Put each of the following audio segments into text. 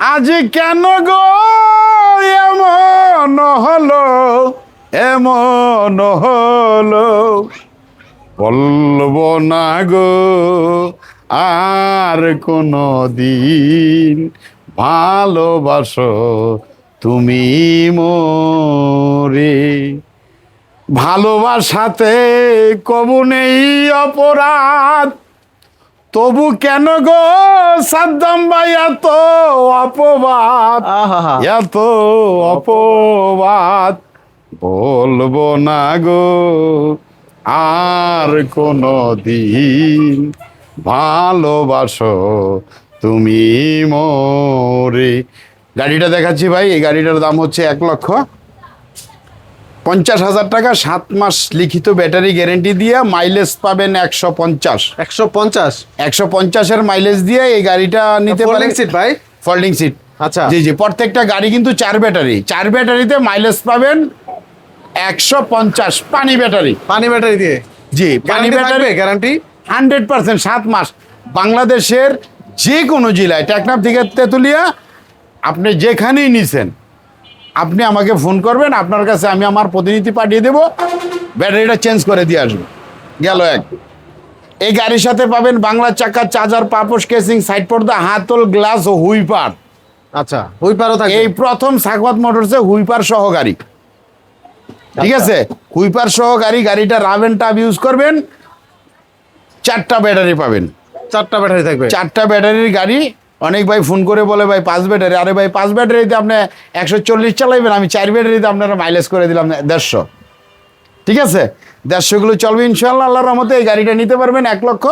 আজ কেন গো এমন হলো? এমন হলো? বলব না গো, আর কোনো দিন ভালোবাসো তুমি মোরে। ভালোবাসাতে কবু নেই অপরাধ তবু কেন গো সাদ্দাম ভাই এত অপবাদ? এত অপবাদ। বলব না গো আর কোনো দিন ভালোবাসো তুমি মোরে। গাড়িটা দেখাচ্ছি ভাই এই গাড়িটার দাম হচ্ছে এক লক্ষ। পঞ্চাশ হাজার টাকা সাত মাস লিখিত ব্যাটারি গ্যারেন্টি দিয়ে মাইলেজ পাবেন একশো পঞ্চাশ। একশো পঞ্চাশ? একশো পঞ্চাশের মাইলেজ দিয়ে এই গাড়িটা নিতে পারেন। সিট ভাই? ফোল্ডিং সিট আচ্ছা। জি জি প্রত্যেকটা গাড়ি কিন্তু চার ব্যাটারি। চার ব্যাটারিতে মাইলেজ পাবেন একশো পঞ্চাশ পানি ব্যাটারি। পানি ব্যাটারি দিয়ে? জি পানি ব্যাটারি গ্যারান্টি হান্ড্রেড পার্সেন্ট সাত মাস। বাংলাদেশের যে কোনো জেলায় টেকনাফ থেকে তেঁতুলিয়া আপনি যেখানেই নিছেন আপনি আমাকে ফোন করবেন আপনার কাছে আমি আমার প্রতিনিধি পাঠিয়ে দেব ব্যাটারিটা চেঞ্জ করে দিয়ে আসব। গেল এক। এই গাড়ির সাথে পাবেন বাংলা চাকা চার্জার পাপোশ কেসিং সাইড পর্দা হাতল গ্লাস ও হুইপার। আচ্ছা ওই পারও থাকবে। এই প্রথম সাকওয়াত মোটরসে হুইপার সহ গাড়ি। ঠিক আছে? হুইপার সহ গাড়ি গাড়িটা এন্ড টাব ইউজ করবেন চারটা ব্যাটারি পাবেন। চারটা ব্যাটারি থাকবে। চারটা ব্যাটারির গাড়ি অনেক ভাই ফোন করে বলে ভাই পাঁচ ব্যাটারি। আরে ভাই পাঁচ ব্যাটারিতে আপনি একশো চল্লিশ চালাইবেন আমি চার ব্যাটারিতে আপনারা মাইলেজ করে দিলাম দেড়শো। ঠিক আছে? দেড়শোগুলো চলবে ইনশাল্লাহ আল্লাহর রহমতে এই গাড়িটা নিতে পারবেন এক লক্ষ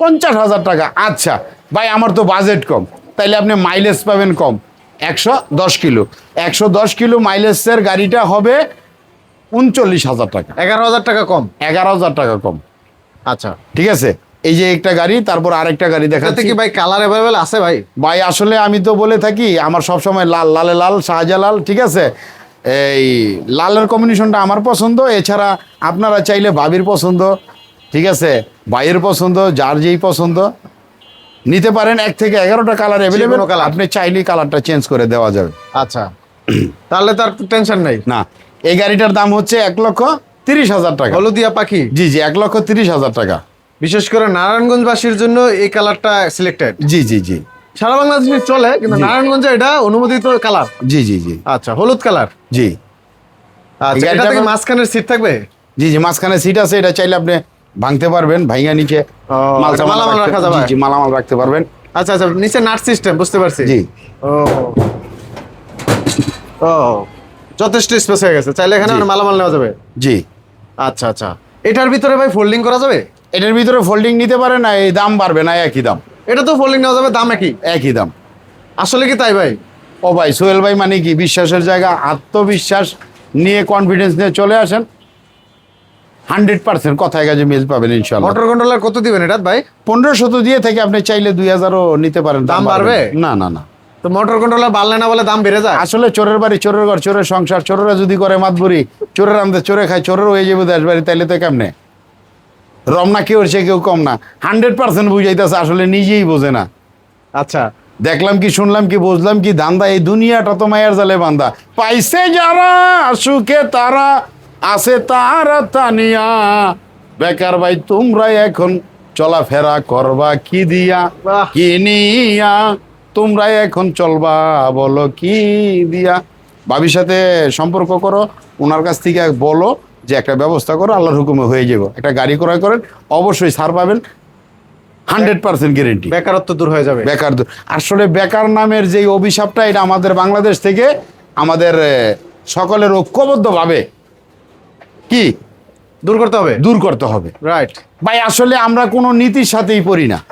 পঞ্চাশ হাজার টাকা। আচ্ছা ভাই আমার তো বাজেট কম তাইলে আপনি মাইলেজ পাবেন কম একশো দশ কিলো। একশো দশ কিলো মাইলেজের গাড়িটা হবে উনচল্লিশ হাজার টাকা। এগারো হাজার টাকা কম। এগারো হাজার টাকা কম। আচ্ছা। ঠিক আছে? এই যে একটা গাড়ি তারপর আরেকটা গাড়ি দেখাচ্ছি। কি ভাই কালার অ্যাভেলেবেল আছে ভাই? ভাই আসলে আমি তো বলে থাকি আমার সব সময় লাল লালে লাল শাহজালাল ঠিক আছে? এই লালের কম্বিনেশনটা আমার পছন্দ এছাড়া আপনারা চাইলে ভাবির পছন্দ ঠিক আছে? ভাইয়ের পছন্দ যার যেই পছন্দ নিতে পারেন। এক থেকে এগারোটা কালার অ্যাভেলেবেল। আপনি চাইলেই কালারটা চেঞ্জ করে দেওয়া যাবে। আচ্ছা। তাহলে তার টেনশন নেই। না এই গাড়িটার দাম হচ্ছে এক লক্ষ তিরিশ হাজার টাকা। হলুদিয়া পাখি? জি জি এক লক্ষ তিরিশ হাজার টাকা। বিশেষ করে নারায়ণগঞ্জবাসীর জন্য এই কালারটা সিলেক্টেড জি জি জি। সারা বাংলাদেশে চলে কিন্তু নারায়ণগঞ্জে এটা অনুমোদিত কালার। জি জি জি। আচ্ছা হলুদ কালার। জি। আচ্ছা এটা থেকে মাঝখানের সিট থাকবে? জি জি মাঝখানে সিট আছে এটা চাইলে আপনি ভাঙতে পারবেন ভাইঙ্গা নিচে মাল মালামাল রাখা যাবে? জি মালামাল রাখতে পারবেন। আচ্ছা আচ্ছা নিচে নাট সিস্টেম বুঝতে পারছি। জি। ও ও যথেষ্ট স্পেস হয়ে গেছে চাইলে এখানে মালামাল নেওয়া যাবে। জি। আচ্ছা আচ্ছা এটার ভিতরে ভাই ফোল্ডিং করা যাবে? এটার ভিতরে ফোল্ডিং নিতে পারে না এই দাম বাড়বে না একই দাম। এটা তো ফোল্ডিং নেওয়া যাবে দাম একই? একই দাম। আসলে কি তাই ভাই? ও ভাই সোহেল ভাই মানে কি? বিশ্বাসের জায়গা আত্মবিশ্বাস নিয়ে কনফিডেন্স নিয়ে চলে আসেন। হান্ড্রেড পার্সেন্ট কথায় কাজে মিল পাবেন ইনশাল্লাহ মোটর কন্ট্রোলার কত দিবেন এটা ভাই? পনেরো শত দিয়ে থেকে আপনি চাইলে দুই হাজারও নিতে পারেন দাম বাড়বে? না। না না তো মোটর কন্ট্রোলার বাড়লে না বলে দাম বেড়ে যায়? আসলে চোরের বাড়ি চোরের ঘর চোরের সংসার চোরেরা যদি করে মাতবুরি চোরের আমাদের চোরে খায় চোরের হয়ে যাবে দেশ বাড়ি তাইলে তো কেমনে? রমনা কেউ সে কেউ কম না। হান্ড্রেড পার্সেন্ট বুঝাইতেছে আসলে নিজেই বোঝে না। আচ্ছা। দেখলাম কি শুনলাম কি বুঝলাম কি ধান্দা এই দুনিয়াটা তো মায়ের জালে বান্দা। পাইছে যারা সুখে তারা আছে তারা তানিয়া। বেকার ভাই তোমরা এখন চলাফেরা করবা কি দিয়া কি নিয়া? তোমরা এখন চলবা বলো কি দিয়া? ভাবির সাথে সম্পর্ক করো ওনার কাছ থেকে বলো যে একটা ব্যবস্থা করো আল্লাহর হুকুমে হয়ে যাব। একটা গাড়ি ক্রয় করেন অবশ্যই সার পাবেন হান্ড্রেড পার্সেন্ট গ্যারেন্টি বেকারত্ব দূর হয়ে যাবে। বেকার দূর- আসলে বেকার নামের যে অভিশাপটা এটা আমাদের বাংলাদেশ থেকে আমাদের সকলের ঐক্যবদ্ধভাবে কি? দূর করতে হবে। দূর করতে হবে। রাইট ভাই আসলে আমরা কোনো নীতির সাথেই পড়ি না।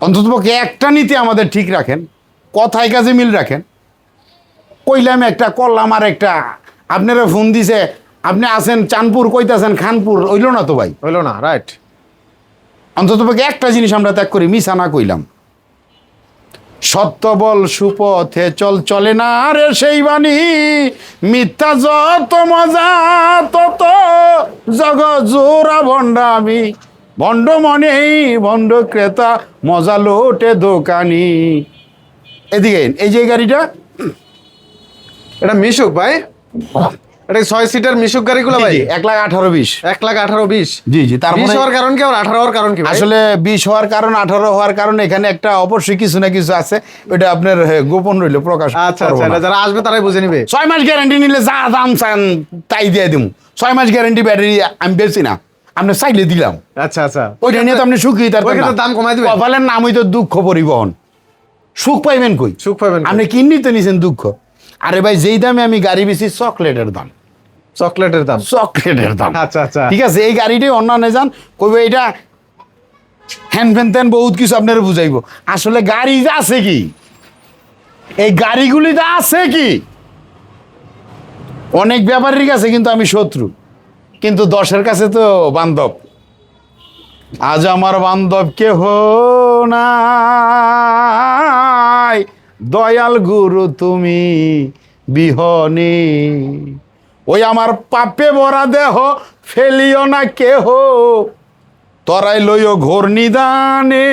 অন্ততপক্ষে একটা নীতি আমাদের ঠিক রাখেন কথায় কাজে মিল রাখেন। কইলাম একটা করলাম আর একটা আপনারা ফোন দিছে আপনি আছেন চাঁদপুর কইতাছেন খানপুর ওইল না তো ভাই? হইল না রাইট অন্তত একটা জিনিস আমরা ত্যাগ করি মিশা না কইলাম। সত্য বল সুপথে চল চলে না রে সেই বাণী। মিথ্যা যত মজা তত জগ জোড়া ভণ্ডামি। ভণ্ড মনেই ভণ্ড ক্রেতা মজা লোটে দোকানি। এদিকে এই যে গাড়িটা? এটা মিশুক ভাই। এটা ছয় সিটার মিশুক গাড়িগুলো ভাই? এক লাখ আঠারো বিশ। এক লাখ আঠারো বিশ? জি জি বিশ হওয়ার কারণ কি আর আঠারো হওয়ার কারণ কি আসলে বিশ হওয়ার কারণ আঠারো হওয়ার কারণ এখানে একটা অবশ্যই কিছু না কিছু আছে। ওটা আপনার গোপন রইল প্রকাশ আচ্ছা আচ্ছা যারা আসবে তারাই বুঝে নিবে। ছয় মাস গ্যারান্টি নিলে যা দাম চান তাই দিয়ে দিব ছয় মাস গ্যারান্টি ব্যাটারি আমি বেশি না আপনি চাইলে দিলাম। আচ্ছা আচ্ছা। ওইটা নিয়ে তো আপনি সুখী তার দাম কমায় দিবেন। কপালের নামই তো দুঃখ পরিবহন। সুখ পাইবেন কই? সুখ কই? আপনি কিনি তো নিছেন দুঃখ? আরে ভাই যেই দামে আমি গাড়ি বেশি চকলেটের দাম। চকলেটের দাম। চকলেটের দাম। আচ্ছা আচ্ছা। ঠিক আছে এই গাড়িটাই অন্যান্য যান কইবে এটা হ্যান ফ্যান ত্যান বহুত কিছু আপনারা বুঝাইব। আসলে গাড়ি যে আছে কি? এই গাড়িগুলিতে আছে কি? অনেক ব্যাপারীর কাছে কিন্তু আমি শত্রু কিন্তু দশের কাছে তো বান্ধব। আজ আমার বান্ধব কেহ নাই। দয়াল গুরু তুমি বিহনে। ওই আমার পাপে ভরা দেহ ফেলিও না কেহ। তরাই লইও ঘোর নিদানে।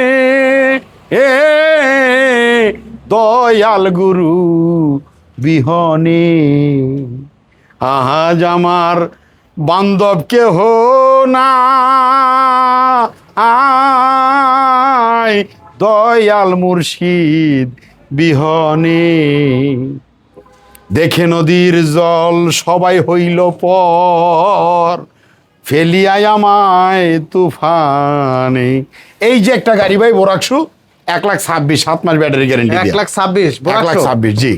এ, দয়াল গুরু বিহনে। আহাজ আমার বান্ধব কেহ না। আয়, দয়াল মুর্শিদ বিহনে। দেখে নদীর জল সবাই হইল পর ফেলিয়ায় আমায় তুফানে। এই যে একটা গাড়ি ভাই বোরাকসু এক লাখ ছাব্বিশ সাত মাস ব্যাটারি গ্যারেন্টি এক লাখ ছাব্বিশ এক লাখ ছাব্বিশ জি।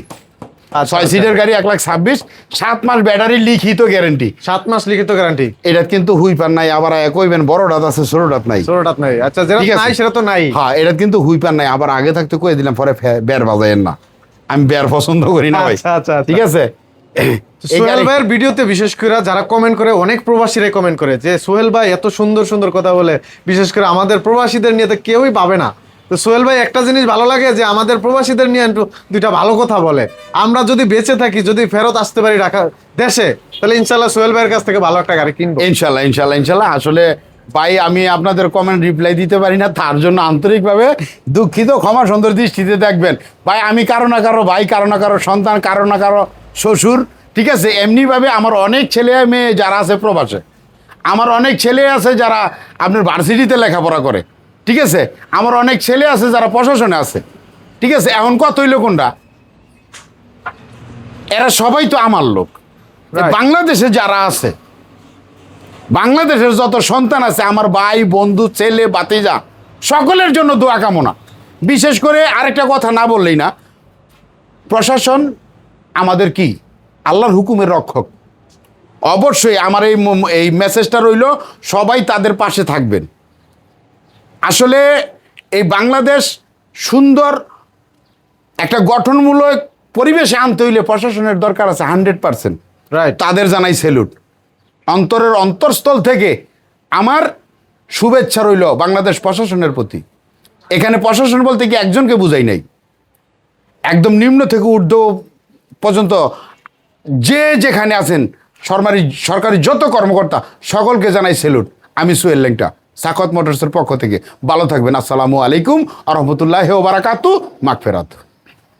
ছয় আচ্ছা। সিটের গাড়ি এক লাখ ছাব্বিশ। সাত মাস ব্যাটারি লিখিত গ্যারেন্টি সাত মাস লিখিত গ্যারান্টি এটা কিন্তু হুইপার নাই আবার কইবেন বড়টাত আছে ছোটটাত নাই। ষোলোটাত নাই। আচ্ছা যেটা নাই সেটা তো নাই। হ্যাঁ এটা কিন্তু হুইপার নাই আবার আগে থাকতে কয়ে দিলাম পরে বের বাজায়েন না। আমি বের পছন্দ করি না ভাই। আচ্ছা, আচ্ছা, আচ্ছা। ঠিক আছে? সোহেল ভাইয়ের ভিডিওতে বিশেষ করে যারা কমেন্ট করে অনেক প্রবাসীরাই কমেন্ট করে যে সোহেল ভাই এত সুন্দর সুন্দর কথা বলে বিশেষ করে আমাদের প্রবাসীদের নিয়ে তো কেউই পাবে না। তো সোহেল ভাই, একটা জিনিস ভালো লাগে যে আমাদের প্রবাসীদের নিয়ে একটু দুইটা ভালো কথা বলে। আমরা যদি বেঁচে থাকি, যদি ফেরত আসতে পারি ঢাকা দেশে, তাহলে ইনশাল্লাহ সোহেল ভাইয়ের কাছ থেকে ভালো একটা গাড়ি কিনবো। ইনশাল্লাহ ইনশাল্লাহ ইনশাল্লাহ। আসলে ভাই, আমি আপনাদের কমেন্ট রিপ্লাই দিতে পারি না, তার জন্য আন্তরিকভাবে দুঃখিত, ক্ষমা সুন্দর দৃষ্টিতে দেখবেন। ভাই, আমি কারও না কারও ভাই, কারও না কারও সন্তান, কারও না কারও শ্বশুর, ঠিক আছে? এমনিভাবে আমার অনেক ছেলে মেয়ে যারা আছে প্রবাসে, আমার অনেক ছেলে আছে যারা আপনার ভার্সিটিতে লেখাপড়া করে। ঠিক আছে? আমার অনেক ছেলে আছে যারা প্রশাসনে আছে। ঠিক আছে? এখন কত হইল কোনটা? এরা সবাই তো আমার লোক। বাংলাদেশে যারা আছে বাংলাদেশের যত সন্তান আছে আমার ভাই বন্ধু ছেলে বাতিজা সকলের জন্য দোয়া কামনা। বিশেষ করে আরেকটা কথা না বললেই না প্রশাসন আমাদের কি? আল্লাহর হুকুমের রক্ষক। অবশ্যই আমার এই এই মেসেজটা রইল সবাই তাদের পাশে থাকবেন। আসলে এই বাংলাদেশ সুন্দর একটা গঠনমূলক পরিবেশে আনতে হইলে প্রশাসনের দরকার আছে হান্ড্রেড পার্সেন্ট। রাইট তাদের জানাই সেলুট। অন্তরের অন্তরস্থল থেকে আমার শুভেচ্ছা রইল বাংলাদেশ প্রশাসনের প্রতি। এখানে প্রশাসন বলতে কি একজনকে বুঝাই নাই। একদম নিম্ন থেকে ঊর্ধ্ব পর্যন্ত যে যেখানে আছেন সরকারি সরকারি যত কর্মকর্তা সকলকে জানাই সেলুট। আমি সুয়েল লেংটা সাকত মোটরসের পক্ষ থেকে। ভালো থাকবেন। আসসালামু আলাইকুম। আ রহমতুল্লাহ বারাকাতু। মাগফেরাত।